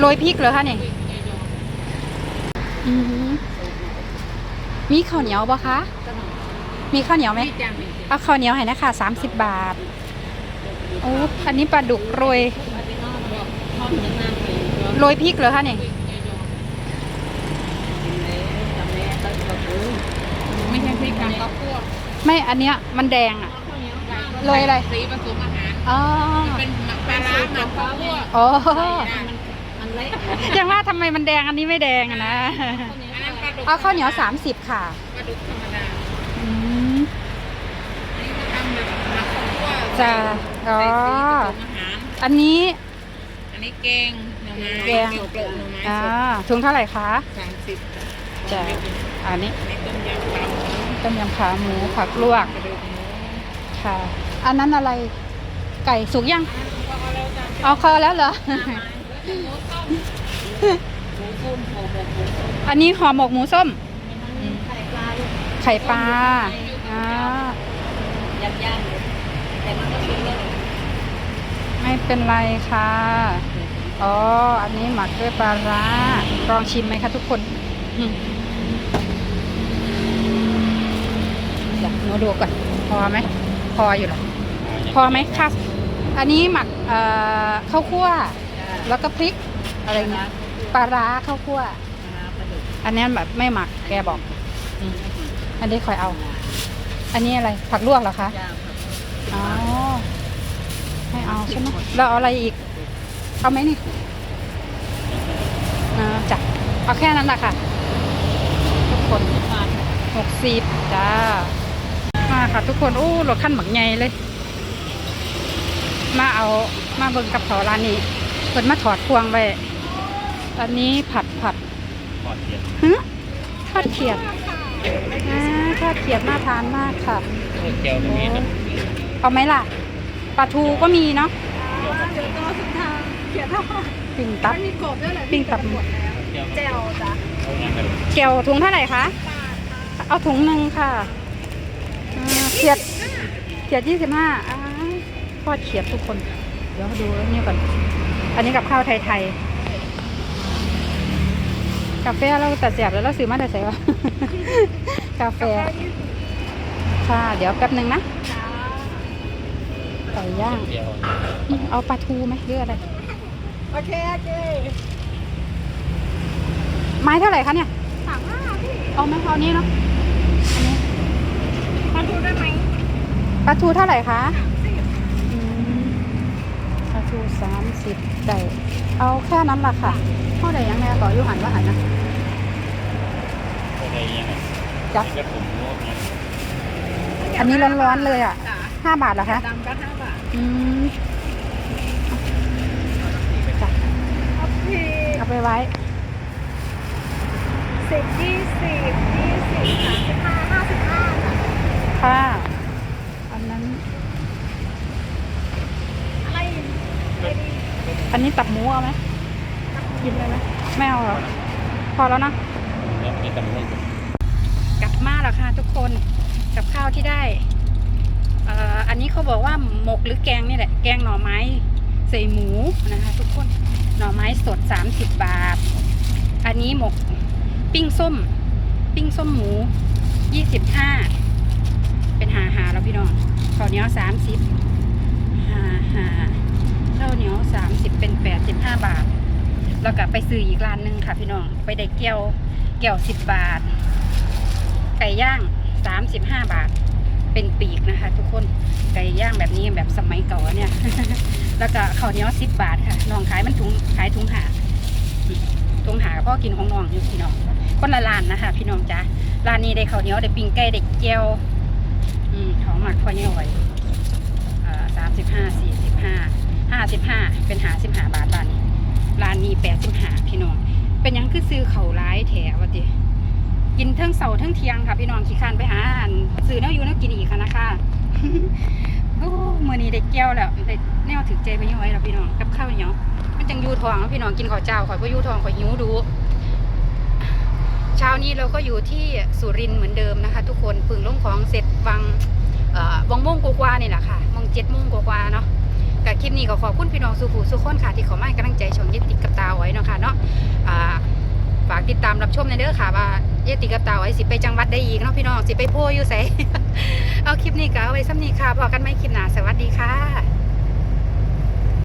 โรยพริกเหรอคะเนี่ยอืมมีข้าวเหนียวปะคะ มีข้าวเหนียวไหมเอาข้าวเหนียวให้นะคะสามสิบบาท โอ้ อันนี้ปลาดุกโรย โรยพริกเหรอคะเนี่ยไม่ใช่พริกกันก็พวกไม่ อันเนี้ยมันแดงอะ โรยอะไร สีผสมอาหารอ๋อเป็นปลาร้าหมัก ข้าวคั่วอ๋อมันเละยังว่าทำไมมันแดงอันนี้ไม่แดงอะนะอันนั้นปลาดุกเอาข้าวเหนียวสามสิบค่ะปลาดุกธรรมดาอืมอันนี้ทำแบบหมักข้าวคั่วจ้ะอ๋อใส่สีผสมอาหาร อันนี้อันนี้แกงหน่อไม้แกงเกลือหน่อไม้อ่าสดถุงเท่าไหร่คะ สามสิบจ้ะ อันนี้อันนี้ต้มยำปลาหมูต้มยำขาหมูผักลวกกระดูกหมูค่ะ อันนั้นอะไรไก่สุกยังพอ เอาคอแล้วเหรอ อันนี้ห่อหมกหมูส้ม ไข่ปลาลูกไข่ปลาอ่าย่ำย่ำเลยแต่มันก็เป็นเรื่องไม่เป็นไรค่ะ อ๋อ อันนี้หมักด้วยปลาร้าลองชิมไหมคะทุกคนอืมเดี๋ยวหนูดูก่อน พอไหม พออยู่หรอ พอไหมค่ะ อันนี้หมักเอ่อข้าวคั่ว แล้วก็พริกอะไรเงี้ยปลาร้าข้าวคั่ว อันนี้แบบไม่หมักแกบอกอืมอันนี้คอยเอา อันนี้อะไรผักลวกเหรอคะอ๋อไม่เอาใช่ไหมแล้วเอาอะไรอีกเอาไหมนี่อ่าจ้ะเอาแค่นั้นแหละค่ะ ทุกคนหกสิบจ้ามาค่ะทุกคนโอ้รถขั้นหมักใหญ่เลย มาเอามาเบิ่งกับเขาร้านนี้เปิดมาถอดพวงไว้อันนี้ผัดผัดทอดเทียนฮะทอดเขียดอ่าทอดเขียดน่าทานมากค่ะโอ้เจียวตรงนี้นะเอาไหมล่ะปลาทูก็มีเนาะปิ่งตับมีกบด้วยเหรอปิ้งตับเจียวแจ่วจ้ะเอาอย่างไรเกียวถุงเท่าไหร่คะเอาถุงหนึ่งค่ะอ่าเขียดเขียดยี่สิบห้า ทอดเขียดทุกคน เดี๋ยวดูนี่ก่อน อันนี้กับข้าวไทยๆ กาแฟเราตัดเสียบแล้วเราซื้อมาแต่ใส่วะกาแฟ ค่ะ เดี๋ยวแป๊บหนึ่งนะไก่ย่างเจียวอืมเอาปลาทูไหมหรืออะไร โอเค โอเค ไม้เท่าไหร่คะเนี่ยสามห้าพี่เอาไหมเอานี้เนาะอันนี้มาดูได้ไหมปลาทูเท่าไหร่คะอืม ปลาทูสามสิบได้เอาแค่นั้นละค่ะเท่าไหร่ยังไงต่ออยุหันว่าหันนะอะไรยังไงจับนี่ก็ผมรู้เนี่ยอันนี้ร้อนๆเลยอะจ้ะห้าบาทเหรอคะดำก็ห้าบาทอืมจ้ะโอเคเอาไปไว้ สิบยี่สิบยี่สิบสามสิบห้าห้าสิบห้าจ้ะค่ะ อันนั้น อะไรอะไรดี อันนี้ตับหมูเอาไหมกินเลยไหมไม่เอาเหรอพอแล้วนะแล้วนี่ตำรวจกลับมาแล้วค่ะทุกคนกับข้าวที่ได้เอ่ออันนี้เขาบอกว่าหมกหรือแกงนี่แหละ แกงหน่อไม้ใส่หมูนะคะทุกคน หน่อไม้สด 30 บาท อันนี้หมกปิ้งส้ม ปิ้งส้มหมู 25 เป็นหาหาแล้วพี่น้องข้าวเหนียว30หาหา ข้าวเหนียว30เป็น85บาท แล้วก็ไปซื้ออีกร้านหนึงค่ะพี่น้อง ไปได้แก้วแก้ว10บาท ไก่ย่าง35บาท เป็นปีกนะคะ ทุกคน ไก่ย่างแบบนี้แบบสมัยเก่าเนี่ย แล้วก็ข้าวเหนียว10บาทค่ะน้องขายมันถุงขายถุงหาถุงหาพ่อกินของน้องอยู่พี่น้อง คนละร้านนะคะ พี่น้องจ้าร้านนี้ได้ข้าวเหนียวได้ปิ้งไก่ได้เจียว อืมของหมักพ่อเนี่ยไว้สามสิบห้าสี่สิบห้าห้า สิบห้าเป็นหาสิบห้าบาทร้านนี้ร้านนี้แปดสิบห้าพี่น้อง เป็นยังคือซื้อเข่าร้ายแถวะติกินเทั้งเสาเทั้งเทียงค่ะพี่น้องขี้คานไปหาอาหารซื้อแนวอยู่แนวกินอีกค่ะนะคะโอ้มื่อนี้ได้แก้วแล้วได้แนวถึกใจไปยังไงแล้วพี่น้องกับข้าวเหนียวมันจังยูทองแล้วพี่น้องกินข้าวเจ้าข่อยก็ยูทองข่อยหิวดูเช้านี้เราก็อยู่ที่สุรินเหมือนเดิมนะคะ ทุกคนพึ่งลงของเสร็จวังเอ่อวังโมงกว่านี่แหละค่ะโมงเจ็ดโมงกว่าเนาะ กับคลิปนี้ก็ขอบคุณพี่น้องสุภูสุขคนค่ะที่เขามากำลังใจช่องยิติกับตาไว้เนาะค่ะเนาะฝากติดตามรับชมในเด้อค่ะว่าเยติกับตาไว้สิไปจังหวัดได้อีกเนาะพี่น้องสิไปโพอยู่ใสเอาคลิปนี้ก็เอาไว้ซ้ำนี้ค่ะพอกันไม่คลิปหนาสวัสดีค่ะ